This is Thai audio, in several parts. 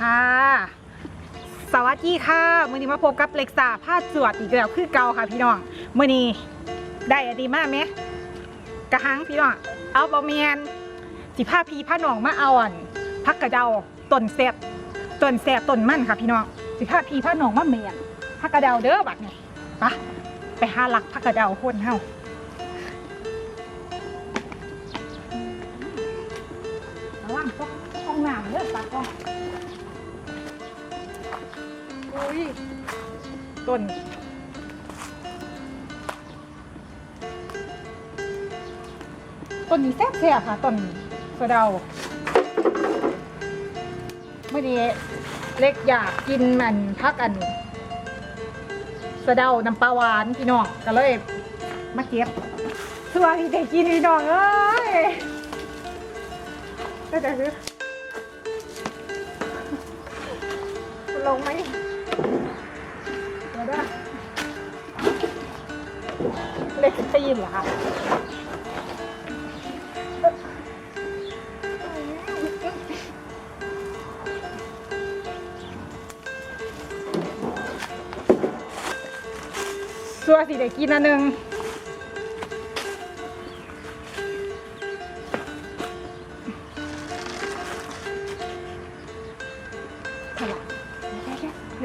ค่ะ สวัสดีค่ะมื่อนี้มาพบกับเล็กซ่าผ้าจวดอีกแล้วคือเก่าค่ะพี่น้องมื่อนี้ได้อดีมากไหมกระหังพี่น้องเอาบะเมีนสิผ้าพีผ้าหนองมาเอาอ่อนพักกระเดาต้นแซบต้นแซบต้นมั่นค่ะพี่น้องสิผ้าพีผ้าหนองมาเมียนพักกระเดาเด้อบัดนี้ไปะไปหาหลักพักกระเดาคนเฮาระวังพวกห้องน้ำเด้อตากล้อง อุ้ยต้นต้นนี้แซ่บแซ่ค่ะต้นสะเดาเมื่อนี้เล็กอยากกินมันพักอันสะเดาน้ำปลาหวานพี่น้องก็เลยมาเก็บเพื่อที่จะกินพี่น้องเอ้ยก็จะคือลงไหม เดี๋ยวด้วยเล็กตีนเหรอคะสัวสิได้กินอันหนึ่ง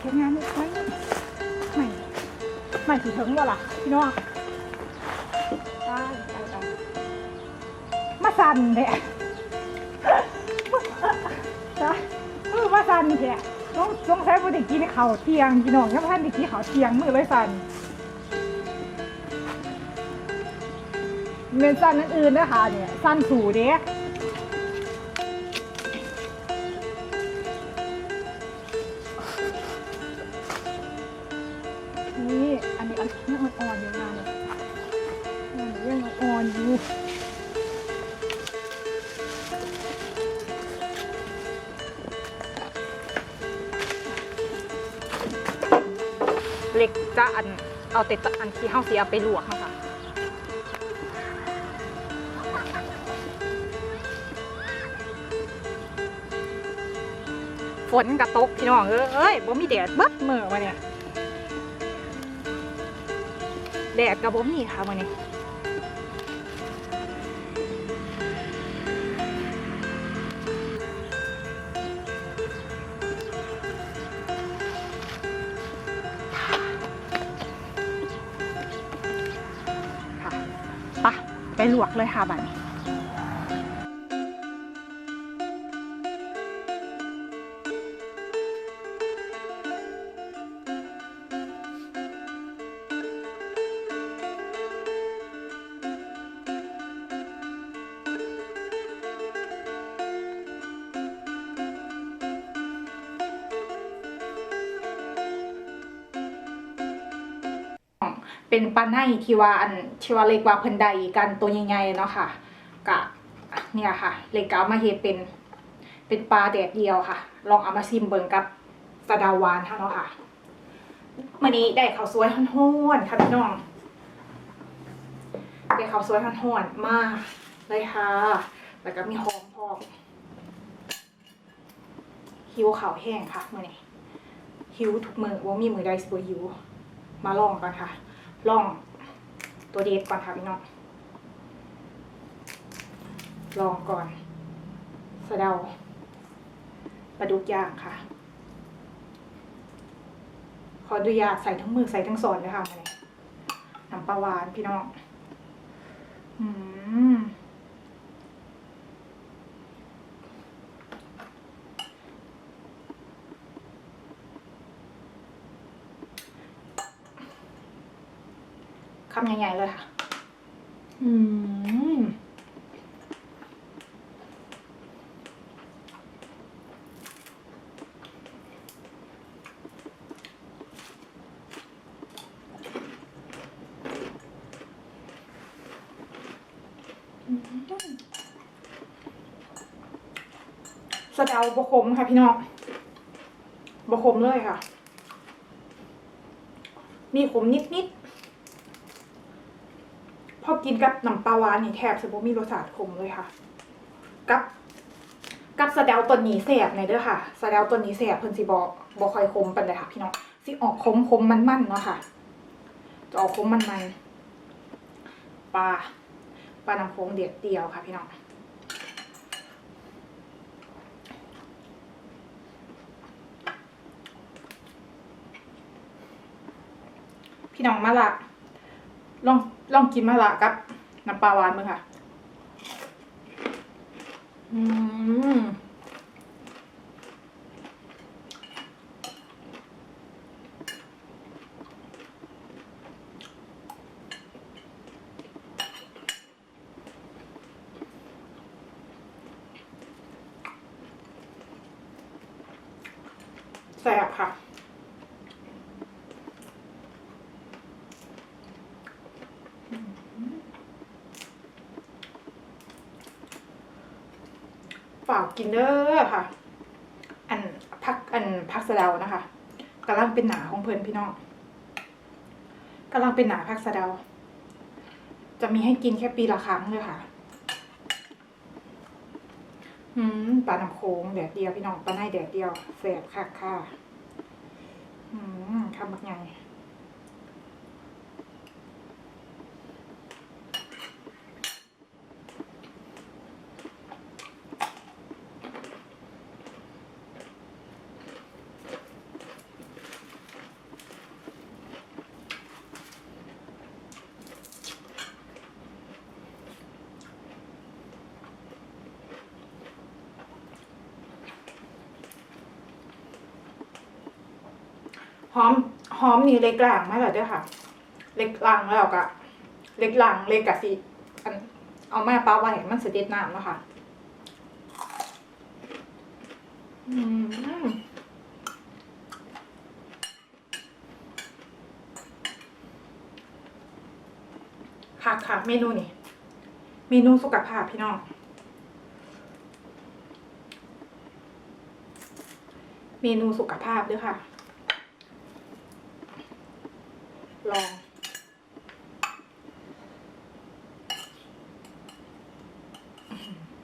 เล็กแค่งานไว้ไม่ไม่ถือถึงบ่ล่ะพี่น้องมาสั่นแท้จ้ะเออมาสั่นแท้ต้องต้องใช้บ่ได้กินข้าวเที่ยงพี่น้องยังบ่ทันได้กินข้าวเที่ยงมือเลยสั่นเมนสั่นอันอื่นนะคะเนี่ยสั่นสูเด้ เอาแต่อันที่เฮาสิเอาไปลวกเนาค่ะฝนกระตกพี่น้องเอ้ยบ่มีแดดเบิดมือมาเนี่ยแดดกับบ่มีค่ะวันนี้ ไปลวกเลยค่ะบัดนี้ เป็นปลาไนที่ว่าอันที่ว่าเล็กว่าเพิ่นใดกันตัวใหญ่ๆเนาะค่ะกะเนี่ยค่ะเล็กกามาเฮ็ดเป็น เป็นปลาแดดเดียวค่ะ ลองเอามาซิมเบิ่งกับสะดาวานค่ะเนาะค่ะมื้อนี้ได้ข้าวสวยฮ้อนๆค่ะพี่น้องได้ข้าวสวยฮ้อนๆมากเลยค่ะแล้วก็มีหอมพอกหิวข้าวแห้งค่ะมื้อนี้หิวทุกมือบ่ามีมือใดสิบ่หิว มาลองก่อนค่ะ ลองตัวเดทก่อนค่ะพี่น้อง ลองก่อนสะเดาปลาดุกย่างค่ะ ขออนุญาตใส่ทั้งมือใส่ทั้งซอนเลยค่ะมาเลยน้ำปลาหวานพี่น้อง อืม คำใหญ่ๆเลยค่ะ อืมสะเดาบะขมค่ะพี่น้องบะขมเลยค่ะ มีขมนิดๆ พอกินกับน้ำปลาหวานนี่แทบจะบ่มีรสชาติขมเลยค่ะ กับ กับสะเดาตัวนี้แสบในเด้อค่ะสะเดาตัวนี้แสบเพิ่นสิบ่บ่ค่อยคมปานใดค่ะ พี่น้องสิออกคมคมมันมันๆเนาะค่ะ จะออกคมมันมันๆปลาปลาน้ำโขงเด็ดเดียวค่ะ พี่น้องพี่น้องมาละ ลองลองกินมาละกับน้ำปลาหวานมั้งค่ะ อืมแสบค่ะ ฝากกินเด้อค่ะ อันพักอันพักสะเดานะคะกำลังเป็นหนาของเพื่อนพี่น้องกำลังเป็นหนาพักสะเดา จะมีให้กินแค่ปีละครั้งเลยค่ะอืมปลาหน้ำโค้งแดดเดียวพี่น้องปลาในแดดเดียวแสบค่ะค่ะอืมคำบักไง หอมหอมนี่เล็กล่างไหมล่ะเด้อค่ะ เล็กล่างแล้วก็เล็กล่างเล็กกะสิอันเอาแม่ปลาไว้ให้มันสเด็ดน้ำเนาะค่ะอืมค่ะค่ะเมนูนี่เมนูสุขภาพพี่น้องเมนูสุขภาพด้วยค่ะ ลอง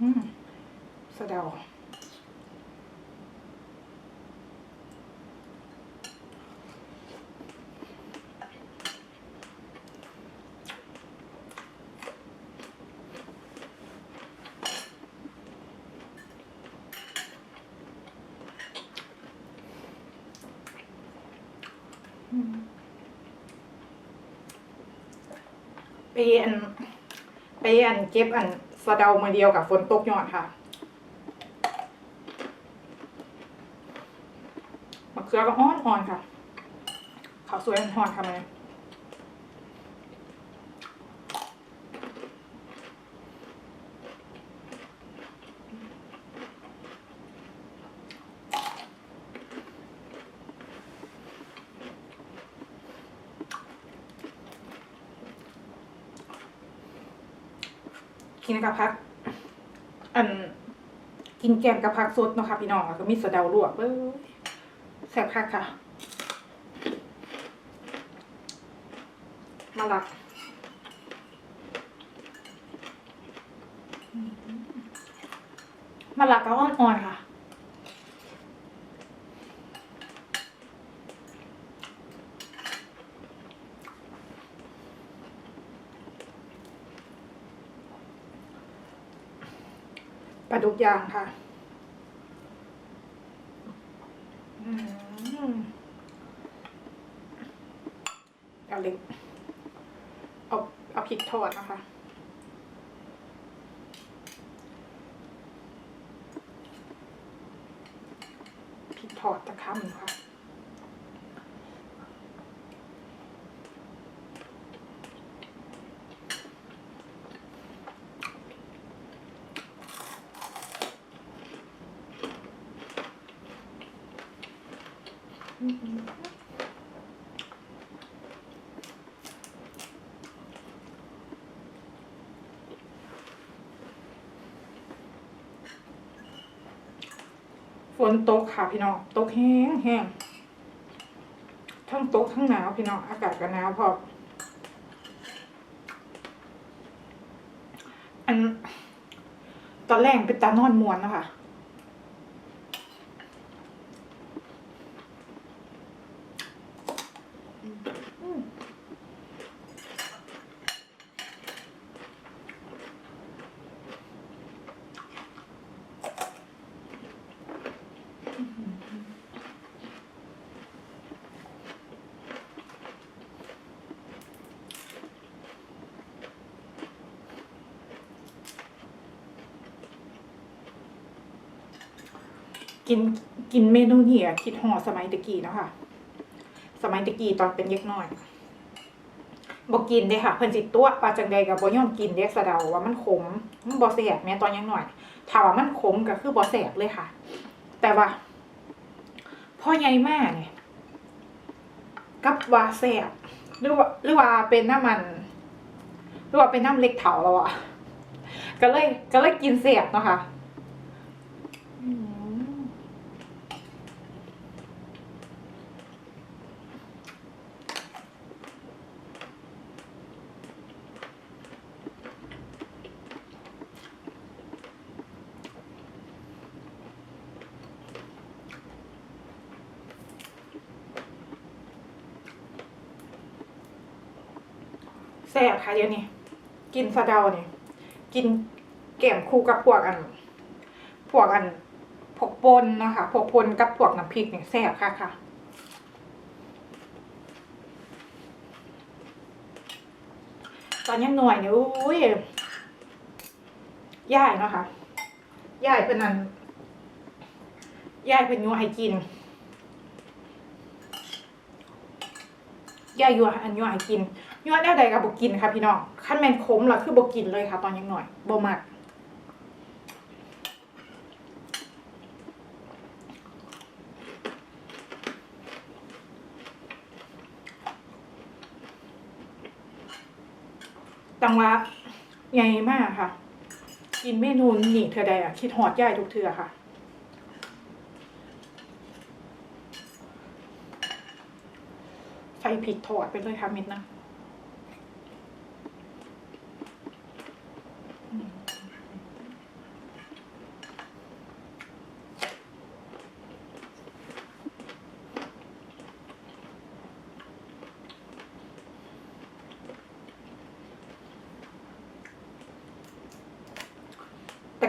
อืมสะเดา ไป อันไปอันเก็บอันสะเดามาเดียวกับฝนตกยอดค่ะมะเขือก็อ่อนอ่อนๆค่ะขาวสวยอ่อนๆค่ะมัน กินกับพัก อันกินแกงกับผักสดเนาะค่ะพี่น้องก็มีสะเดาลวกเอ้อแซ่บคักค่ะ มาลักมาลักก็อ่อนๆค่ะ ทุกอย่างค่ะเอาเล็กเอาเอาพริกทอดนะคะพริกทอดตะคำค่ะ ฝนตกค่ะพี่น้องตกแห้งแห้งทั้งตกทั้งหนาวพี่น้องอากาศก็หนาวพออันตอนแรกเป็นตานอนมวนนะคะ กินกินเมนูนี่อะคิดหอสมัยตะกี้เนาะค่ะ สมัยตะกี้ตอนเป็นเด็กน้อยบ่กินเด้ค่ะเพิ่นสิตัวปลาจังใดก็บ่ยอมกินเด้สะเดาว่ามันขมมันบ่แซ่บแม้ตอนยังหน้อยถ้าว่ามันขมก็คือบ่แซ่บเลยค่ะ แต่ว่าพ่อใหญ่มากเนี่ยกับว่าแซ่บหรือว่าหรือว่าเป็นน้ำมัน หรือว่าเป็นน้ำเล็กเถาแล้วอะก็เลยก็เลยกินแซ่บเนาะค่ะ มแซ่บค่ะเดี๋ยวนี้กินสะเดาเนี่ยกินแกมคู่กับพวกอัน พวกอันพวกปนนะคะพวกปนกับพวกน้ำพริกเนี่ยแซ่บค่ะค่ะตอนยังหน่อยเนี่ยอุ้ยย่ายนะคะย่ายเป็นนันย่ายเป็นยัวให้กินย่ายยัวอันยัวให้กิน ยอดแนวใดกับบกินค่ะพี่น้องขั้นแมนคมล่ะคือบกินเลยค่ะ ตอนยังหน่อยบมักตังว่าใหญ่มากค่ะ กินเมนูนี่เธอใดอะคิดหอดย่ายทุกเทือค่ะใส่พริกทอดไปเลยค่ะเม็ดนะ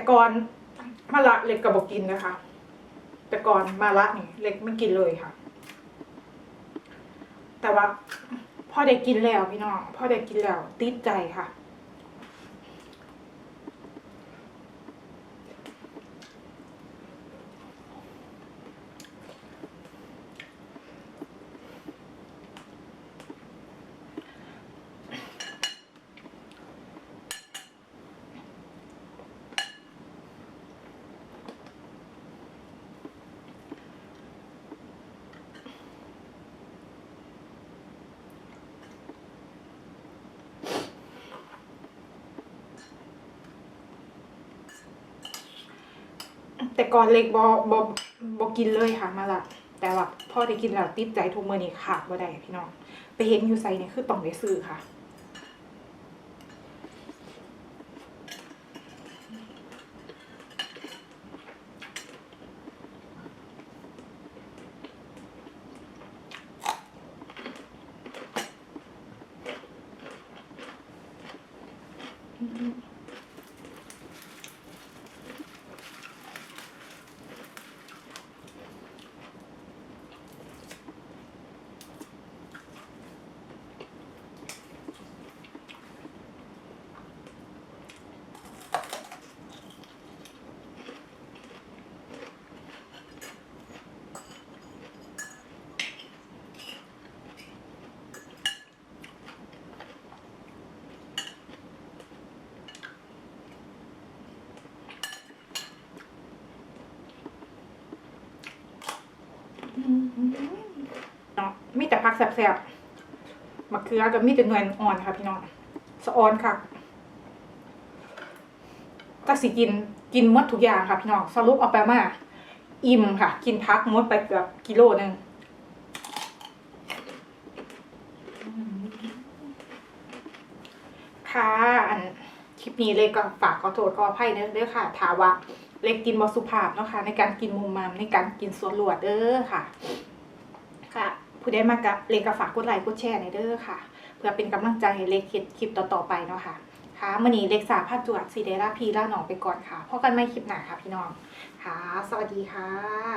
ก่อนมาละเล็กกับบอกกินนะคะ แต่ก่อนมาละนี่เล็กไม่กินเลยค่ะ แต่ว่าพ่อได้กินแล้วพี่น้องพ่อได้กินแล้วติดใจค่ะ แต่ก่อนเล็กบอบอบอกินเลยค่ะมาละแต่ว่าพ่อได้กินแล้วติดใจทุกมื้อนี้ขาดบ่ได้พี่น้องไปเห็นอยู่ไซเนี่ยคือต้องได้ซื้อค่ะ ผักแซ่บๆมะเขือกับมีแต่หน่วยอ่อนค่ะ พี่น้องสะออนค่ะก็สิกินกินหมดทุกอย่างค่ะพี่น้องสรุปเอาไปมาอิ่มค่ะ กินพักหมดไปเกือบกิโลหนึ่งค่ะอันคลิปนี้เลยก็ฝากขอโทษขออภัยเด้อเด้อค่ะถาว่าเล็กกินบอสุภาพเนาะค่ะในการกินมุมมามในการกินส่วนรวดเด้อค่ะ ค่ะ ผู้ใดมากับเล็กก็ฝากกดไลค์กดแชร์ในเด้อค่ะ เพื่อเป็นกำลังใจให้เล็กคิดคลิปต่อๆไปเนาะค่ะค่ะมื่อนี้เล็กสาพาจวดสีเดล่าพีล่าหนองไปก่อนค่ะพบกันไม่คลิปหน้าค่ะพี่น้องค่ะ สวัสดีค่ะ